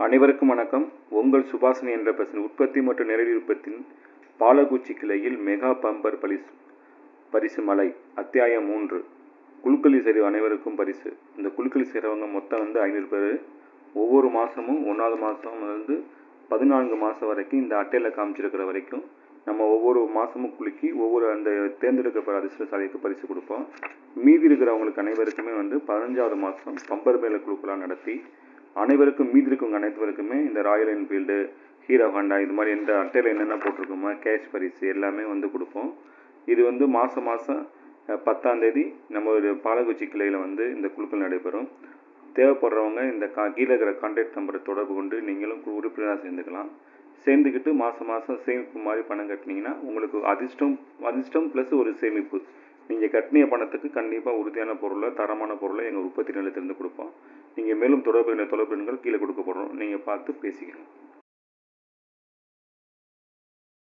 அனைவருக்கும் வணக்கம். உங்கள் சுபாஷினி என்ற பர்சன் உற்பத்தி மற்றும் நிறைவிருப்பத்தின் உற்பத்தியின் பாலகுச்சி கிளையில் மெகா பம்பர் பரிசு பரிசு மலை அத்தியாயம் மூன்று. குழுக்களி செய்கிற அனைவருக்கும் பரிசு. இந்த குழுக்களி செய்கிறவங்க மொத்தம் வந்து ஐநூறு பேர். ஒவ்வொரு மாதமும் ஒன்றாவது மாதம் வந்து பதினான்கு மாதம் வரைக்கும் இந்த அட்டையில் காமிச்சிருக்கிற வரைக்கும் நம்ம ஒவ்வொரு மாதமும் குலுக்கி ஒவ்வொரு அந்த தேர்ந்தெடுக்கப்படுற அதிர்ஷ்டசாலிக்கு பரிசு கொடுப்போம். மீதி இருக்கிறவங்களுக்கு அனைவருக்குமே வந்து பதினஞ்சாவது மாதம் பம்பர் மேல குழுக்களாக நடத்தி அனைவருக்கும் மீதி இருக்கவங்க அனைத்துவருக்குமே இந்த ராயல் என்ஃபீல்டு ஹீரோ ஹாண்டா இது மாதிரி எந்த அட்டையில் என்னென்ன போட்டிருக்கோமோ கேஷ் பரிசு எல்லாமே வந்து கொடுப்போம். இது வந்து மாதம் மாதம் பத்தாந்தேதி நம்மளுடைய நம்ம ஒரு பாலகுச்சி கிளையில் வந்து இந்த குழுக்கள் நடைபெறும். தேவைப்படுறவங்க இந்த கா கீழே இருக்கிற கான்டாக்ட் நம்பரை தொடர்பு கொண்டு நீங்களும் கு- உறுப்பினராக சேர்ந்துக்கலாம். சேர்ந்துக்கிட்டு மாதம் மாதம் சேமிப்பு மாதிரி பணம் கட்டினீங்கன்னா உங்களுக்கு அதிர்ஷ்டம் அதிர்ஷ்டம் ப்ளஸ் ஒரு சேமிப்பு. நீங்கள் கட்டின பணத்துக்கு கண்டிப்பாக உறுதியான பொருளை தரமான பொருளை எங்கள் உற்பத்தி நிலையத்திலிருந்து கொடுப்போம். நீங்கள் மேலும் தொடர்பு தொடர்பு எண்கள் கீழே கொடுக்கப்படுறோம் நீங்கள் பார்த்து பேசிக்கணும்